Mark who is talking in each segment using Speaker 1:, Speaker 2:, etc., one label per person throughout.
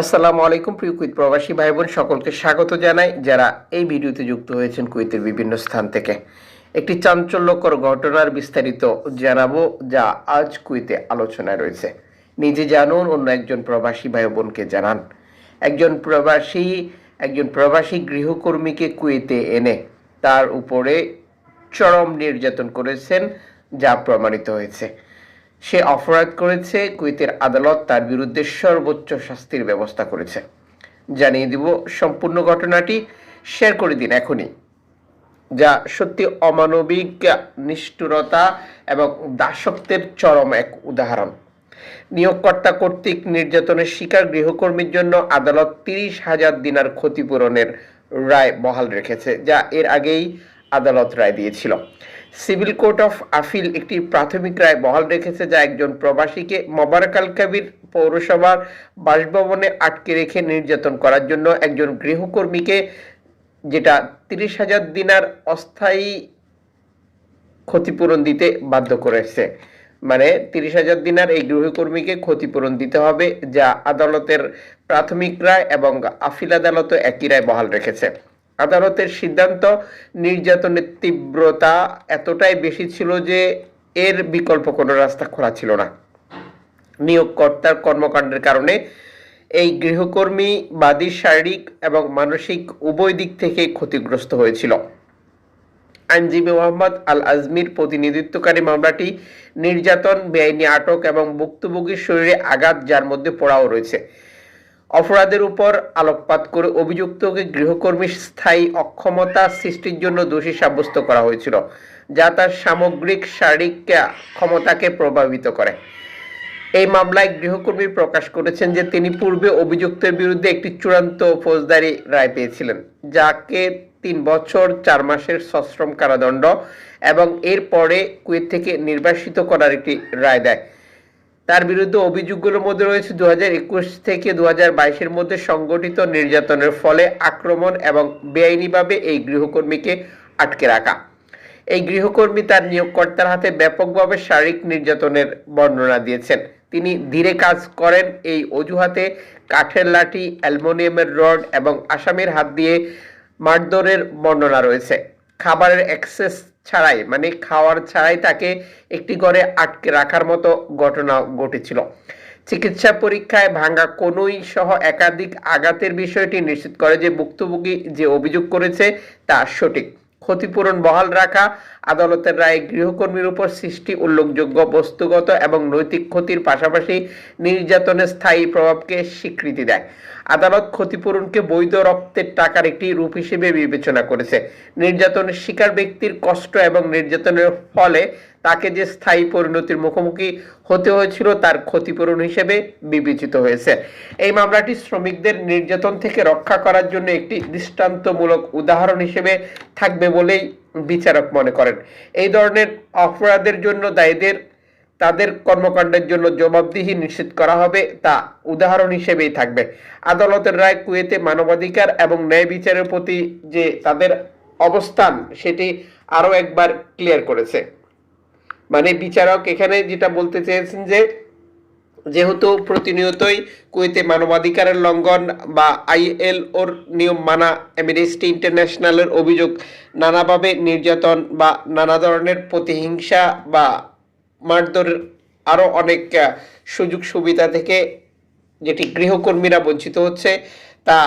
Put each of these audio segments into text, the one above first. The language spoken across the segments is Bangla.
Speaker 1: আসসালামু আলাইকুম, প্রিয় কুইত প্রবাসী ভাই বোন সকলকে স্বাগত জানাই যারা এই ভিডিওতে যুক্ত হয়েছেন কুইতের বিভিন্ন স্থান থেকে। একটি চাঞ্চল্যকর ঘটনার বিস্তারিত জানাব যা আজ কুইতে আলোচনায় রয়েছে। নিজে জানুন, অন্য একজন প্রবাসী ভাই বোনকে জানান। একজন প্রবাসী একজন প্রবাসী গৃহকর্মীকে কুয়েতে এনে তার উপরে চরম নির্যাতন করেছেন যা প্রমাণিত হয়েছে। সে অপরাধ করেছে, কুয়েতের আদালত তার বিরুদ্ধে সর্বোচ্চ শাস্তির ব্যবস্থা করেছে। জানিয়ে দিব সম্পূর্ণ ঘটনাটি, শেয়ার করে দিন এখনই। যা সত্যি অমানবিক নিষ্ঠুরতা এবং দাসত্বের চরম এক উদাহরণ। নিয়োগকর্তা কর্তৃক নির্যাতনের শিকার গৃহকর্মীর জন্য আদালত তিরিশ হাজার দিনার ক্ষতিপূরণের রায় বহাল রেখেছে, যা এর আগেই আদালত রায় দিয়েছিল। সিভিল কোর্ট অফ আপিল একটি প্রাথমিক রায় বহাল রেখেছে যা একজন প্রবাসীকে মোবারকাল কাবির পৌরসভার বাসভবনে আটকে রেখে নির্যাতন করার জন্য একজন গৃহকর্মীকে যেটা তিরিশ হাজার দিনার অস্থায়ী ক্ষতিপূরণ দিতে বাধ্য করেছে। মানে তিরিশ হাজার দিনার এই গৃহকর্মীকে ক্ষতিপূরণ দিতে হবে যা আদালতের প্রাথমিক রায় এবং আফিল আদালতও একই রায় বহাল রেখেছে। আদালতের সিদ্ধান্ত, নির্যাতনের তীব্রতা এতটাই বেশি ছিল যে এর বিকল্প কোনো রাস্তা খোলা ছিল না। নিয়োগকর্তার কর্মকাণ্ডের কারণে এই গৃহকর্মী বাদী শারীরিক এবং মানসিক উভয় দিক থেকে ক্ষতিগ্রস্ত হয়েছিল। আইনজীবী মোহাম্মদ আল আজমির প্রতিনিধিত্বকারী মামলাটি নির্যাতন, বেআইনি আটক এবং ভুক্তভোগীর শরীরে আঘাত যার মধ্যে পড়াও রয়েছে। অপরাধের উপর আলোকপাত করে অভিযুক্তকে গৃহকর্মীর স্থায়ী অক্ষমতা সৃষ্টির জন্য দোষী সাব্যস্ত করা হয়েছিল, যা তার সামগ্রিক শারীরিক ক্ষমতাকে প্রভাবিত করে। এই মামলায় গৃহকর্মী প্রকাশ করেছেন যে তিনি পূর্বে অভিযুক্তের বিরুদ্ধে একটি চূড়ান্ত ফৌজদারি রায় পেয়েছিলেন, যাকে তিন বছর চার মাসের সশ্রম কারাদণ্ড এবং এরপরে কুয়েত থেকে নির্বাসিত করার একটি রায় দেয়। তার বিরুদ্ধে অভিযোগগুলোর মধ্যে রয়েছে দুহাজার একুশ থেকে দু বাইশের মধ্যে সংগঠিত নির্যাতনের ফলে আক্রমণ এবং বেআইনিভাবে এই গৃহকর্মীকে আটকে রাখা। এই গৃহকর্মী তার নিয়োগকর্তার হাতে ব্যাপকভাবে শারীরিক নির্যাতনের বর্ণনা দিয়েছেন। তিনি ধীরে কাজ করেন এই অজুহাতে কাঠের লাঠি, অ্যালমোনিয়ামের রড এবং আসামির হাত দিয়ে মারধরের বর্ণনা রয়েছে। খাবারের অ্যাক্সেস ছাড়াই মানে খাওয়ার ছাড়াই তাকে একটি ঘরে আটকে রাখার মতো ঘটনা ঘটেছিল। চিকিৎসা পরীক্ষায় ভাঙ্গা কনুই সহ একাধিক আঘাতের বিষয়টি নিশ্চিত করে যে ভুক্তভোগী যে অভিযোগ করেছে তা সঠিক। ক্ষতিপূরণ বহাল রাখা, আদালতের রায়ে গৃহকর্মীর উপর সৃষ্টি উল্লেখযোগ্য বস্তুগত এবং নৈতিক ক্ষতির পাশাপাশি নির্যাতনের স্থায়ী প্রভাবকে স্বীকৃতি দেয়। আদালত ক্ষতিপূরণকে বৈধ রক্তের টাকার একটি রূপ হিসেবে বিবেচনা করেছে। নির্যাতনের শিকার ব্যক্তির কষ্ট এবং নির্যাতনের ফলে তাকে যে স্থায়ী পরিণতির মুখোমুখি হতে হয়েছিল, তার ক্ষতিপূরণ হিসেবে বিবেচিত হয়েছে। এই মামলাটি শ্রমিকদের নির্যাতন থেকে রক্ষা করার জন্য একটি দৃষ্টান্তমূলক উদাহরণ হিসেবে থাকবে বলেই বিচারক মনে করেন। এই ধরনের অপরাধের জন্য দায়ীদের, তাদের কর্মকাণ্ডের জন্য জবাবদিহি নিশ্চিত করা হবে তা উদাহরণ হিসেবেই থাকবে। আদালতের রায় কুয়েতে মানবাধিকার এবং ন্যায় বিচারের প্রতি যে তাদের অবস্থান, সেটি আরও একবার ক্লিয়ার করেছে। মানে বিচারক এখানে যেটা বলতে চেয়েছেন যে, যেহেতু প্রতিনিয়তই কুয়েতে মানবাধিকারের লঙ্ঘন বা আইএল ওর নিয়ম মানা, অ্যামনেস্টি ইন্টারন্যাশনালের অভিযোগ নানাভাবে নির্যাতন বা নানা ধরনের প্রতিহিংসা বা মারধর আরও অনেক সুযোগ সুবিধা থেকে যেটি গৃহকর্মীরা বঞ্চিত হচ্ছে, তা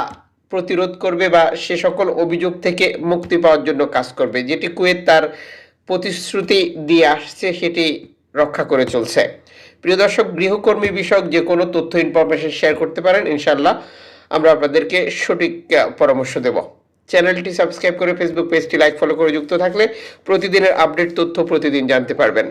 Speaker 1: প্রতিরোধ করবে বা সে সকল অভিযোগ থেকে মুক্তি পাওয়ার জন্য কাজ করবে, যেটি কুয়েত তার প্রতিশ্রুতি দিয়ে আসছে, সেটি রক্ষা করে চলছে। প্রিয় দর্শক, গৃহকর্মী বিষয়ক যে কোনো তথ্য ইনফরমেশন শেয়ার করতে পারেন ইনশাল্লাহ আমরা আপনাদেরকে সঠিক পরামর্শ দেব। চ্যানেলটি সাবস্ক্রাইব করে ফেসবুক পেজটি লাইক ফলো করে যুক্ত থাকলে প্রতিদিনের আপডেট তথ্য প্রতিদিন জানতে পারবেন।